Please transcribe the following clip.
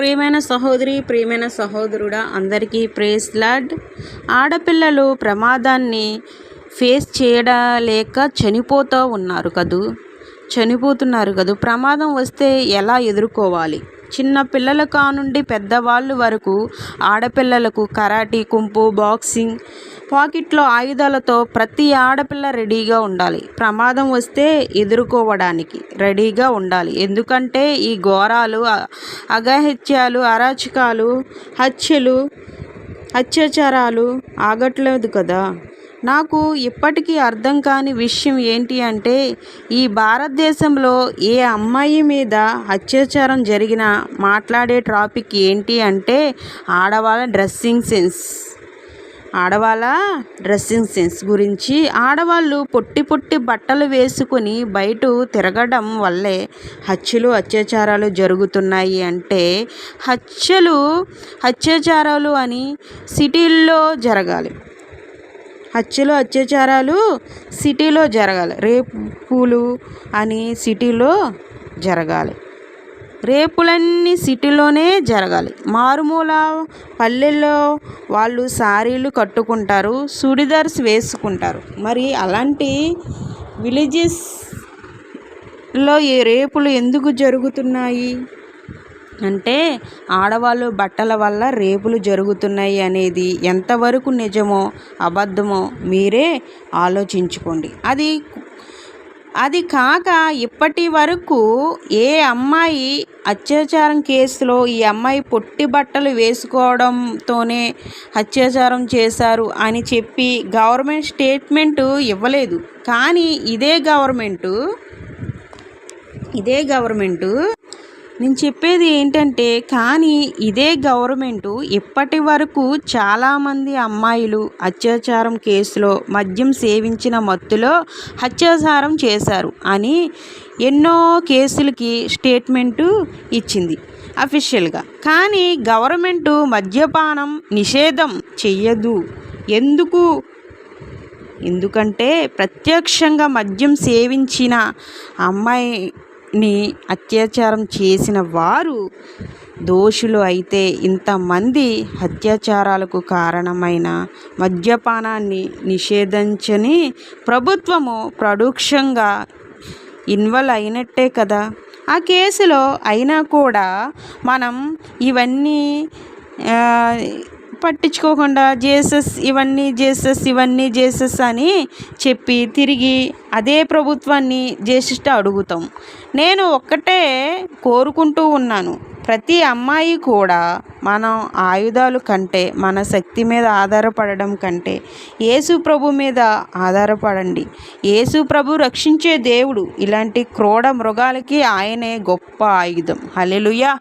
ప్రియమైన సహోదరి ప్రియమైన సహోదరుడా అందరికీ ప్రేస్ లాడ్ ఆడపిల్లలు ప్రమాదాన్ని ఫేస్ చేయడలేక చనిపోతూ ఉన్నారు కదూ? చనిపోతున్నారు కదూ? ప్రమాదం వస్తే ఎలా ఎదుర్కోవాలి? చిన్న పిల్లల కానుండి పెద్దవాళ్ళు వరకు ఆడపిల్లలకు కరాటీ కుంపు బాక్సింగ్ పాకెట్లో ఆయుధాలతో ప్రతి ఆడపిల్ల రెడీగా ఉండాలి. ప్రమాదం వస్తే ఎదుర్కోవడానికి రెడీగా ఉండాలి. ఎందుకంటే ఈ ఘోరాలు అగహత్యాలు అరాచకాలు హత్యలు అత్యాచారాలు ఆగట్లేదు కదా. నాకు ఇప్పటికీ అర్థం కాని విషయం ఏంటి అంటే ఈ భారతదేశంలో ఏ అమ్మాయి మీద అత్యాచారం జరిగినా మాట్లాడే టాపిక్ ఏంటి అంటే ఆడవాళ్ళ డ్రెస్సింగ్ సెన్స్. ఆడవాళ్ళ డ్రెస్సింగ్ సెన్స్ గురించి ఆడవాళ్ళు పొట్టి పొట్టి బట్టలు వేసుకొని బయట తిరగడం వల్లే హత్యలు అత్యాచారాలు జరుగుతున్నాయి అంటే హత్యలు అత్యాచారాలు అని సిటీల్లో జరగాలి. హత్యలు అత్యాచారాలు సిటీలో జరగాలి. రేపులు అని సిటీలో జరగాలి. రేపులన్నీ సిటీలోనే జరగాలి. మారుమూల పల్లెల్లో వాళ్ళు సారీలు కట్టుకుంటారు చుడిదార్స్ వేసుకుంటారు. మరి అలాంటి విలేజెస్లో ఈ రేపులు ఎందుకు జరుగుతున్నాయి? అంటే ఆడవాళ్ళు బట్టల వల్ల రేపులు జరుగుతున్నాయి అనేది ఎంతవరకు నిజమో అబద్ధమో మీరే ఆలోచించుకోండి. అది అది కాక ఇప్పటి వరకు ఏ అమ్మాయి అత్యాచారం కేసులో ఈ అమ్మాయి పొట్టి బట్టలు వేసుకోవడంతోనే అత్యాచారం చేశారు అని చెప్పి గవర్నమెంట్ స్టేట్మెంటు ఇవ్వలేదు. కానీ ఇదే గవర్నమెంటు ఇదే గవర్నమెంటు నేను చెప్పేది ఏంటంటే కానీ ఇదే గవర్నమెంటు ఇప్పటి వరకు చాలామంది అమ్మాయిలు అత్యాచారం కేసులో మద్యం సేవించిన మత్తులో అత్యాచారం చేశారు అని ఎన్నో కేసులకి స్టేట్మెంటు ఇచ్చింది అఫీషియల్గా. కానీ గవర్నమెంటు మద్యపానం నిషేధం చెయ్యదు. ఎందుకు? ఎందుకంటే ప్రత్యక్షంగా మద్యం సేవించిన అమ్మాయి ని అత్యాచారం చేసిన వారు దోషులు అయితే ఇంతమంది అత్యాచారాలకు కారణమైన మద్యపానాన్ని నిషేధించని ప్రభుత్వము ప్రొడక్షంగా ఇన్వాల్వ్ అయినట్టే కదా? ఆ కేసులో అయినా కూడా మనం ఇవన్నీ పట్టించుకోకుండా జేసస్ ఇవన్నీ జేసస్ ఇవన్నీ జేసస్ అని చెప్పి తిరిగి అదే ప్రభుత్వాన్ని జేసిస్ట్ అడుగుతాం. నేను ఒక్కటే కోరుకుంటూ ఉన్నాను. ప్రతి అమ్మాయి కూడా మనం ఆయుధాలు కంటే మన శక్తి మీద ఆధారపడడం కంటే యేసు ప్రభు మీద ఆధారపడండి. యేసు ప్రభు రక్షించే దేవుడు. ఇలాంటి క్రోడ మృగాలకి ఆయనే గొప్ప ఆయుధం. హలెలుయా